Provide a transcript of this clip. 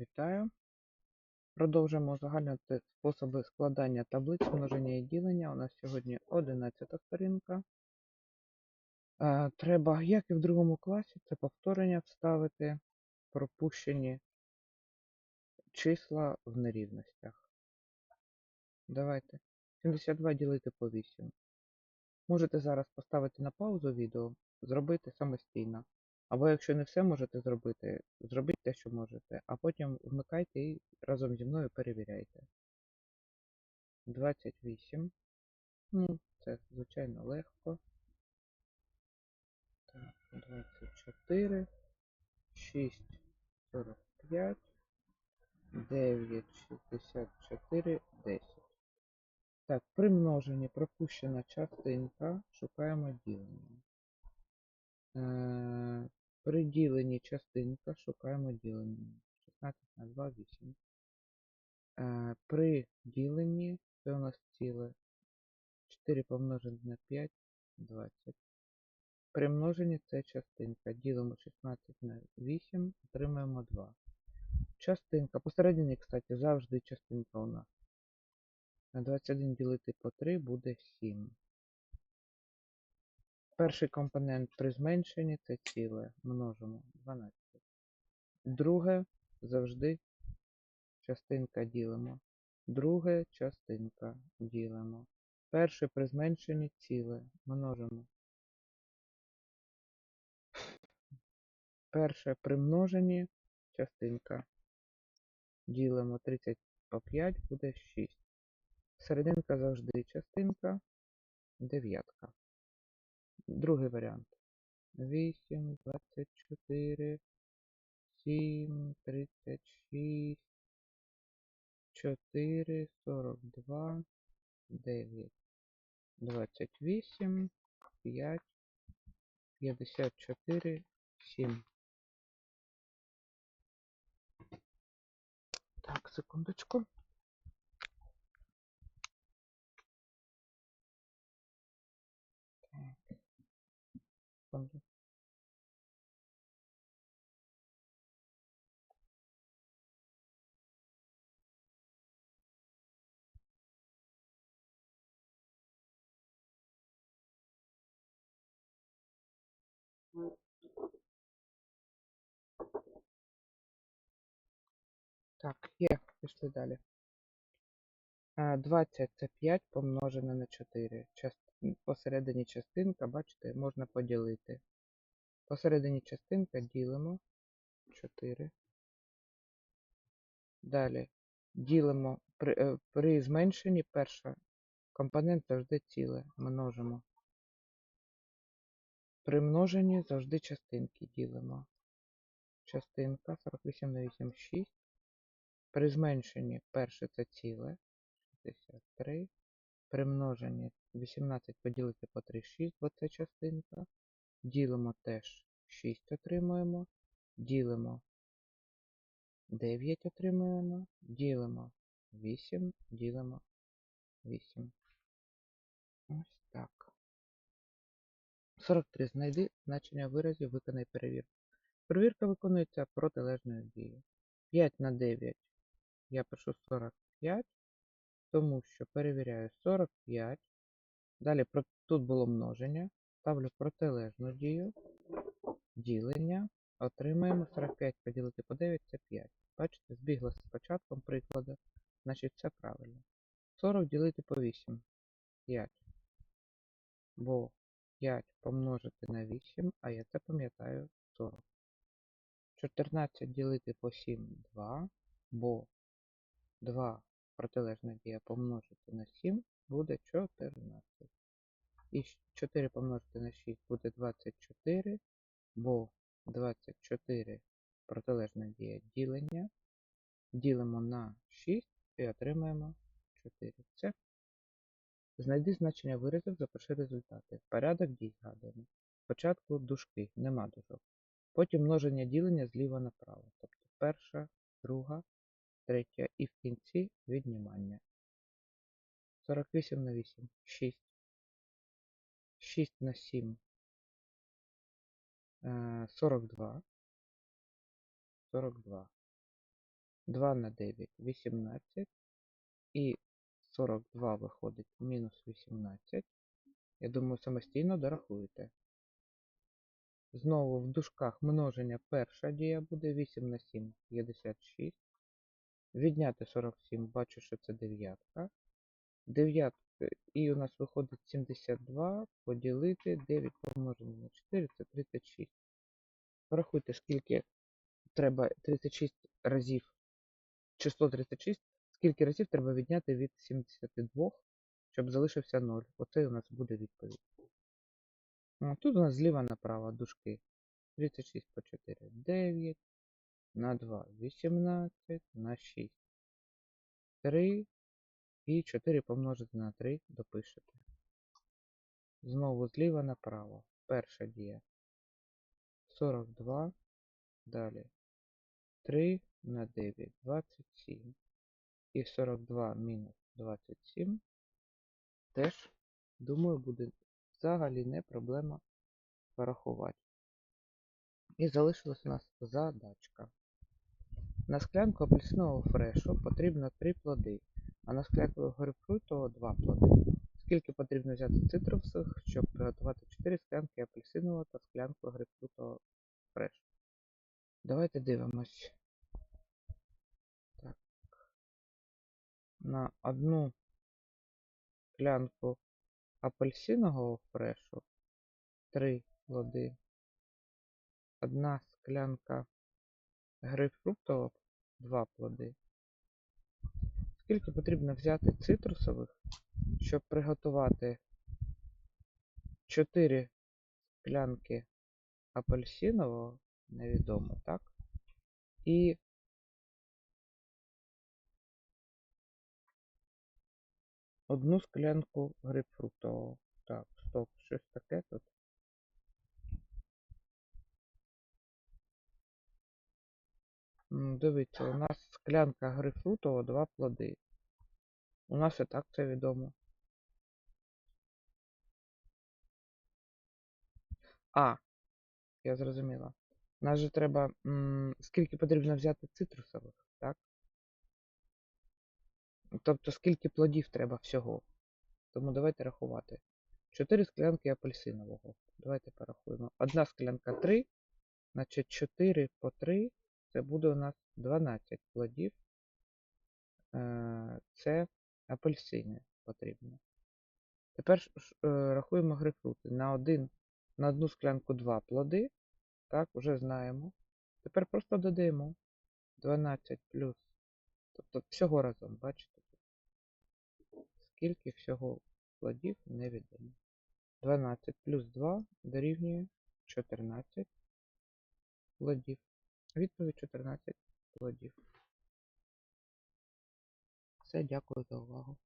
Вітаю. Продовжуємо узагальнювати способи складання таблиць множення і ділення. У нас сьогодні 11 сторінка. Е, Треба, як і в другому класі, це повторення вставити пропущені числа в нерівностях. Давайте. 72 ділити по 8. Можете зараз поставити на паузу відео, зробити самостійно. Або якщо не все можете зробити, зробіть те, що можете, а потім вмикайте і разом зі мною перевіряйте. 28. Ну, це звичайно легко. Так, 24. 6, 45. 9, 64, 10. Так, при множенні пропущена частинка, шукаємо ділення. При діленні частинка шукаємо ділення. 16 на 2, 8. Е, При діленні, це у нас ціле 4 помножити на 5, 20. При множенні це частинка. Ділимо 16 на 8, отримаємо 2. Частинка. Посередині, кстати, завжди частинка у нас. На 21 ділити по 3 буде 7. Перший компонент при зменшенні це ціле. Множимо 12. Друге завжди частинка ділимо. Друге частинка ділимо. Перше при зменшенні ціле. Множимо. Перше при множенні частинка. Ділимо 30 по 5 буде 6. Серединка завжди частинка. Дев'ятка. Другий варіант. 8, 24, 7, 36, 4, 42, 9, 28, 5, 54, 7. Так, секундочку. Секунду. Так, є, пішли далі. А, 20 це 5 помножене на 4. Част... Посередині частинка, бачите, можна поділити. Посередині частинка ділимо 4. Далі ділимо при, е, при зменшенні перша компонент завжди ціле. Множимо. При множенні завжди частинки ділимо. Частинка 48 на 8 6. При зменшенні перше це ціле 63. При множенні 18 поділити по 3 6, бо це частинка. Ділимо теж 6 отримуємо. Ділимо 9 отримуємо. Ділимо 8, ділимо 8. Ось так. 43. Знайди значення виразів, виконай перевірку. Перевірка виконується протилежною дією. 5 на 9 я пишу 45, тому що перевіряю 45. Далі тут було множення. Ставлю протилежну дію. Ділення. Отримаємо 45 поділити по 9 це 5. Бачите, збігла з початком прикладу. Значить, це правильно. 40 ділити по 8. 5. Бо 5 помножити на 8, а я це пам'ятаю 40. 14 ділити по 7 2, бо 2 протилежна дія помножити на 7 буде 14. І 4 помножити на 6 буде 24, бо 24 протилежна дія ділення. Ділимо на 6 і отримаємо 4. Все. Знайди значення виразів, запиши результати. Порядок дій згадуємо. Спочатку дужки, нема дужок. Потім множення ділення зліва направо. Тобто перша, друга, третя і в кінці віднімання. 48 на 8 6. 6 на 7 е, 42. 42. 2 на 9 18. І 42 виходить мінус 18. Я думаю, самостійно дорахуєте. Знову в дужках множення перша дія буде 8 на 7 56. Відняти 47, бачу, що це дев'ятка. Дев'ятка, і у нас виходить 72 поділити 9 помножене на 4 це 36. Порахуйте, скільки треба 36 разів, число 36, скільки разів треба відняти від 72, щоб залишився 0. Оце у нас буде відповідь. Тут у нас зліва направо дужки. 36 по 4 9, на 2 18, на 6 3 і 4 помножити на 3 допишете. Знову зліва направо. Перша дія. 42. Далі 3 на 9 27. І 42 мінус 27. Теж, думаю, буде взагалі не проблема порахувати. І залишилась у нас задачка. На склянку апельсинового фрешу потрібно 3 плоди, а на склянку грейпфрутового 2 плоди. Скільки потрібно взяти цитрусових, щоб приготувати 4 склянки апельсинового та склянку грейпфрутового фрешу? Давайте дивимось. Так. На одну склянку апельсинового фрешу 3 плоди. Одна склянка грейпфруктового 2 плоди. Скільки потрібно взяти цитрусових, щоб приготувати 4 склянки апельсинового, невідомо, так? І одну склянку грейпфруктового. Так, стоп, щось таке тут. Дивіться, у нас склянка грейпфрутового, два плоди. У нас і так це відомо. А, я зрозуміла. Нас же треба. м, Скільки потрібно взяти цитрусових, так? Тобто, скільки плодів треба всього. Тому давайте рахувати. 4 склянки апельсинового. Давайте порахуємо. Одна склянка 3, значить 4 по 3 це буде у нас 12 плодів. Е, Це апельсини потрібно. Тепер е, рахуємо грейпфрути. На, один, на одну склянку 2 плоди. Так, вже знаємо. Тепер просто додаємо 12 плюс. Тобто всього разом, бачите? Скільки всього плодів невідомо. 12 плюс 2 дорівнює 14 плодів. Відповідь 14 плодів. Все, дякую за увагу.